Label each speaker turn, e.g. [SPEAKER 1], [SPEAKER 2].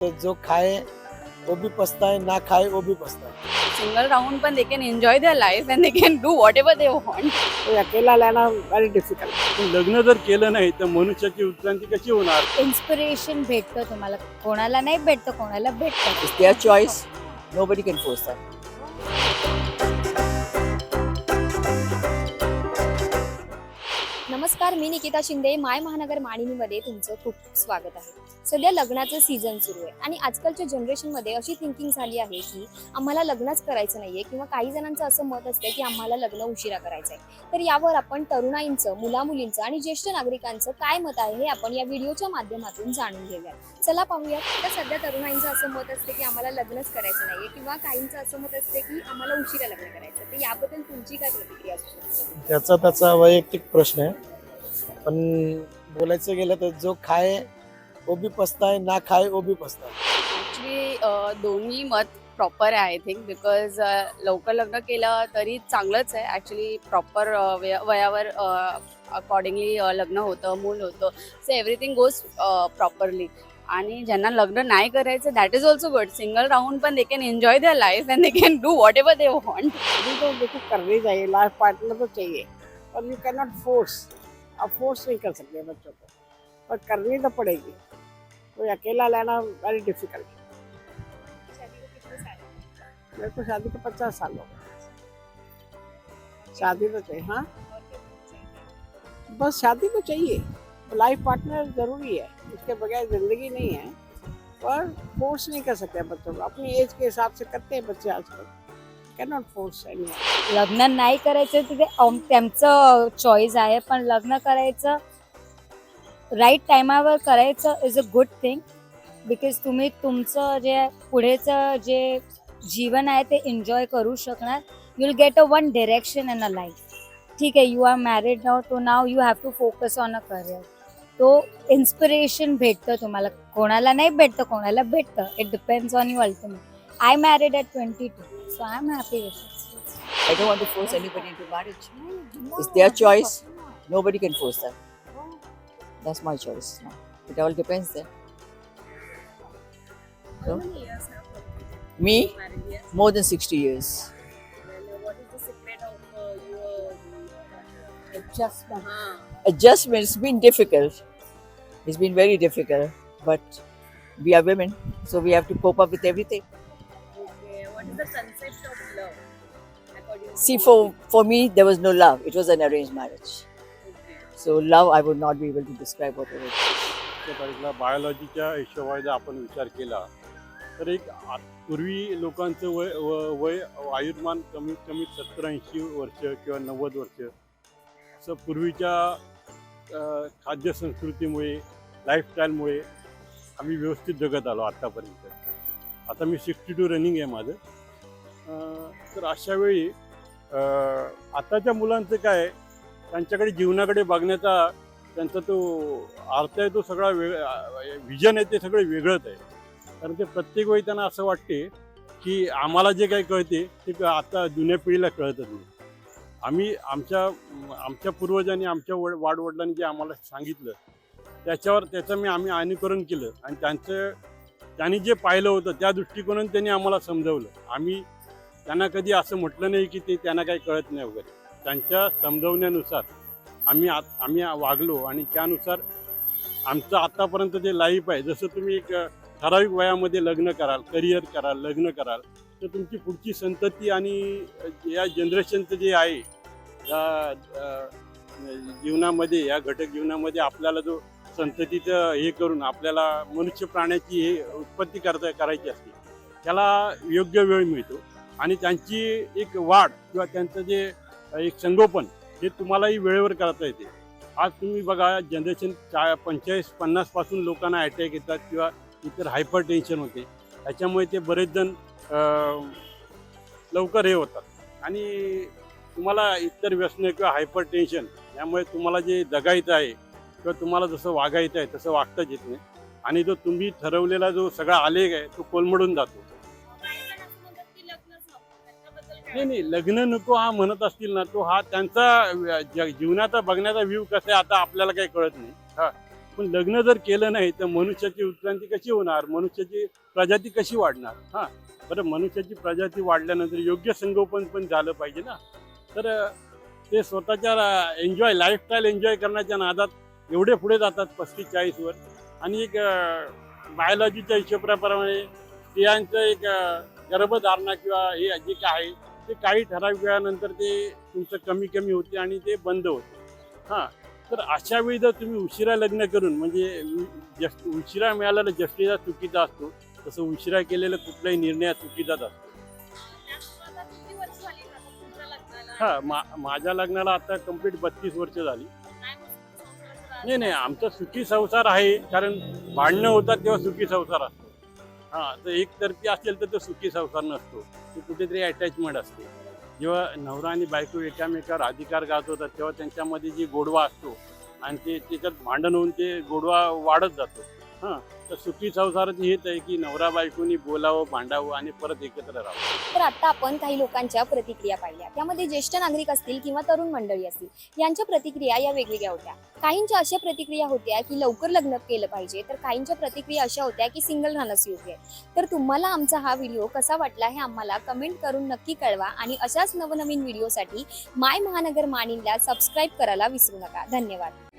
[SPEAKER 1] तो जो खाए वो भी पछताए ना खाए वो भी पछताए।
[SPEAKER 2] सिंगल राहून पण they can enjoy their life and they can do ever they want
[SPEAKER 3] तो अकेला लेना वेरी डिफिकल्ट
[SPEAKER 4] पण लग्न जर केलं नाही तर मनुष्याची उत्क्रांती कशी होणार?
[SPEAKER 5] इन्स्पिरेशन भेटतं तुम्हाला. कोणाला नाही भेटतं कोणाला भेटतं?
[SPEAKER 6] It's their choice. Nobody can force that.
[SPEAKER 5] नमस्कार मी निकिता शिंदे माय महानगर माणिनीमध्ये तुमचं खूप स्वागत आहे. सध्या लग्नाचं सीझन सुरू आहे आणि आजकालच्या जनरेशनमध्ये अशी थिंकिंग झाली आहे की आम्हाला लग्नच करायचं नाहीये किंवा काही जणांचं असं मत असतं की आम्हाला लग्न उशिरा करायचं आहे तर यावर आपण तरुणाईंचं मुलामुलींचं आणि ज्येष्ठ नागरिकांचं काय मत आहे हे आपण या व्हिडिओच्या माध्यमातून जाणून घेऊया चला पाहूया तर सध्या तरुणाईंचं असं मत असते की आम्हाला लग्नच करायचं नाहीये किंवा काहींचं असं मत असते की आम्हाला उशिरा लग्न करायचं तर याबद्दल तुमची काय प्रतिक्रिया असू शकते?
[SPEAKER 1] त्याचा त्याचा वैयक्तिक प्रश्न आहे. पण बोलायचं गेलं तर जो खाए वो भी पछताए ना खाए वो भी पछताए
[SPEAKER 2] ॲक्च्युली दोन्ही मत प्रॉपर आहे आय थिंक बिकॉज लवकर लग्न केलं तरी चांगलंच आहे. ॲक्च्युली प्रॉपर वयावर अकॉर्डिंगली लग्न होतं मूल होतं. सो एव्हरीथिंग गोज प्रॉपरली आणि ज्यांना लग्न नाही करायचं that is also good single राहून पण they can enjoy their life and they can do whatever they want
[SPEAKER 3] तो देखो करनी चाहिए लाइफ पार्टनर तो चाहिए पर यू कैन नॉट फोर्स आप फोर्स नहीं कर सकते बच्चों को। पर करनी तो पड़ेगी। तो अकेला लेना वेरी डिफ़िकल्ट मेरे को शादी को पचास साल हो गए। शादी तो चाहिए हाँ? बस शादी तो चाहिए। लाइफ पार्टनर ज़रूरी है। इसके बगैर ज़िंदगी नहीं है। पर फोर्स नहीं कर सकते बच्चों को। अपनी एज के हिसाब से करते हैं बच्चे आजकल। कैन नॉट फोर्स एनी
[SPEAKER 5] लग्न नाही करायचं तिथे त्यांचं चॉईस आहे पण लग्न करायचं राईट टायमावर करायचं is a good thing because तुम्ही तुमचं जे पुढेचं जे जीवन आहे ते एन्जॉय करू शकणार. You will get a one direction in a life ठीक आहे यू आर मॅरिड नाव तो now you have to focus on a career तो इन्स्पिरेशन भेटतं तुम्हाला. कोणाला नाही भेटतं कोणाला भेटतं. It depends on you ultimate I married at 22, so I'm happy with it.
[SPEAKER 6] I don't want to force anybody into marriage. It's their choice. Nobody can force them. That's my choice. It all depends then. How So, many years have me, more than 60 years.
[SPEAKER 2] What is the secret of uh, your Adjustment.
[SPEAKER 6] uh, Adjustment has been difficult. It's been very difficult. But we are women, so we have to cope up with everything.
[SPEAKER 2] The concept of love?
[SPEAKER 6] See, for, for me, there was no love. It was an arranged marriage. So, love, I would not be able to describe what it is.
[SPEAKER 4] तारीखला बायोलॉजीच्या हिशोबाने आपण विचार केला तर एक आ- पूर्वी लोकांचं वय व- वय आयुर्मान कमीत कमी सत्तर ऐंशी वर्ष किंवा नव्वद वर्ष असं पूर्वीच्या अं, खाद्य संस्कृतीमुळे लाईफस्टाईलमुळे आम्ही व्यवस्थित जगत आलो आत्तापर्यंत आता मी सिक्स्टी टू रनिंग आहे माझं तर अशा वेळी आताच्या मुलांचं काय त्यांच्याकडे जीवनाकडे बघण्याचा त्यांचा तो अर्थ आहे तो सगळा वेग विजन आहे ते सगळं वेगळंच आहे. कारण ते प्रत्येक वेळी त्यांना असं वाटते की आम्हाला जे काही कळते ते क- आता जुन्या पिढीला कळतच नाही. आम्ही आमच्या आमच्या पूर्वजांनी आमच्या वड वाडवडिलांनी जे आम्हाला सांगितलं त्याच्यावर त्याचं मी आम्ही अनुकरण केलं आणि त्यांचं त्यांनी जे पाहिलं होतं त्या दृष्टिकोनाने त्यांनी आम्हाला समजवलं. आम्ही त्यांना कधी असं म्हटलं नाही की ते त्यांना काही कळत नाही वगैरे. त्यांच्या समजवण्यानुसार आम्ही आ आम्ही वागलो आणि त्यानुसार आमचं आत्तापर्यंत जे लाईफ आहे जसं तुम्ही एक ठराविक वयामध्ये लग्न कराल करिअर कराल लग्न कराल तर तुमची पुढची संतती आणि या जनरेशनचं जे आहे या जीवनामध्ये या घटक जीवनामध्ये आपल्याला जो संततीचं हे करून आपल्याला मनुष्य प्राण्याची हे उत्पत्ती करता करायची असते त्याला योग्य वेळ मिळतो. आणि त्यांची एक वाढ किंवा त्यांचं जे एक संगोपन हे तुम्हालाही वेळेवर करता येते. आज तुम्ही बघा जनरेशन चा पंचेचाळीस पन्नासपासून लोकांना अटॅक येतात किंवा इतर हायपर टेन्शन होते. त्याच्यामुळे ते बरेच जण लवकर हे होतात. आणि तुम्हाला इतर व्यसन किंवा हायपर टेन्शन यामुळे तुम्हाला जे जगायचं आहे किंवा तुम्हाला जसं वागायचं आहे तसं वागताच येत नाही. आणि जो तुम्ही ठरवलेला जो सगळा आलेख आहे तो कोलमडून जातो. नाही नाही लग्न नको हा म्हणत असतील ना तो हा त्यांचा जीवनाचा बघण्याचा व्ह्यू कसा आहे आता आपल्याला काही कळत नाही. हा. आपण लग्न जर केलं नाही तर मनुष्याची उत्क्रांती कशी होणार? मनुष्याची प्रजाती कशी वाढणार? हां. बरं मनुष्याची प्रजाती वाढल्यानंतर योग्य संगोपन पण झालं पाहिजे ना. तर ते स्वतःच्या एन्जॉय लाईफस्टाईल एन्जॉय करण्याच्या नादात एवढे पुढे जातात पस्तीस चाळीसवर आणि एक बायोलॉजीच्या हिशोबाप्रमाणे स्त्रियांचं एक गर्भधारणा किंवा हे जे काय आहे ते काही ठराविक वेळानंतर ते तुमचं कमी कमी होते आणि ते बंद होते. हां तर अशा वेळी जर तुम्ही उशिरा लग्न करून म्हणजे जस्ट उशिरा मिळालेला जस्टिसा चुकीचा असतो तसं उशिरा केलेला कुठलाही निर्णय चुकीचा चुकीचाच असतो. हा मा माझ्या लग्नाला आता कंप्लीट बत्तीस वर्ष झाली. नाही नाही आमचा सुखी संसार आहे कारण भांडणं होतात तेव्हा सुखी संसार असतो हा तर एकतर्फी असेल तर तो सुखी संसार नसतो. ते कुठेतरी अटॅचमेंट असते. जेव्हा नवरा आणि बायको एकामेकावर अधिकार गाजवतात तेव्हा त्यांच्यामध्ये जी गोडवा असतो आणि ते त्याच्यात भांडण होऊन ते गोडवा वाढत जातो. हां तर सुखी संसाराची हेच आहे की नवरा बायकोनी बोलावं भांडावं आणि परत एकत्र राहावं.
[SPEAKER 7] तर आता आपण काही लोकांच्या प्रतिक्रिया पाहिल्या. त्यामध्ये ज्येष्ठ नागरिक असतील किंवा तरुण मंडळी असतील यांच्या प्रतिक्रिया या वेगवेगळ्या होत्या. काहींच्या अशा प्रतिक्रिया होत्या की लवकर लग्न केलं पाहिजे तर काहींच्या प्रतिक्रिया अशा होत्या की सिंगल राहणंच योग्य आहे. तर तुम्हाला आमचा हा व्हिडिओ कसा वाटला हे आम्हाला कमेंट करून नक्की कळवा आणि अशाच नवनवीन व्हिडिओसाठी माय महानगर मानिनला सबस्क्राईब करायला विसरू नका. धन्यवाद.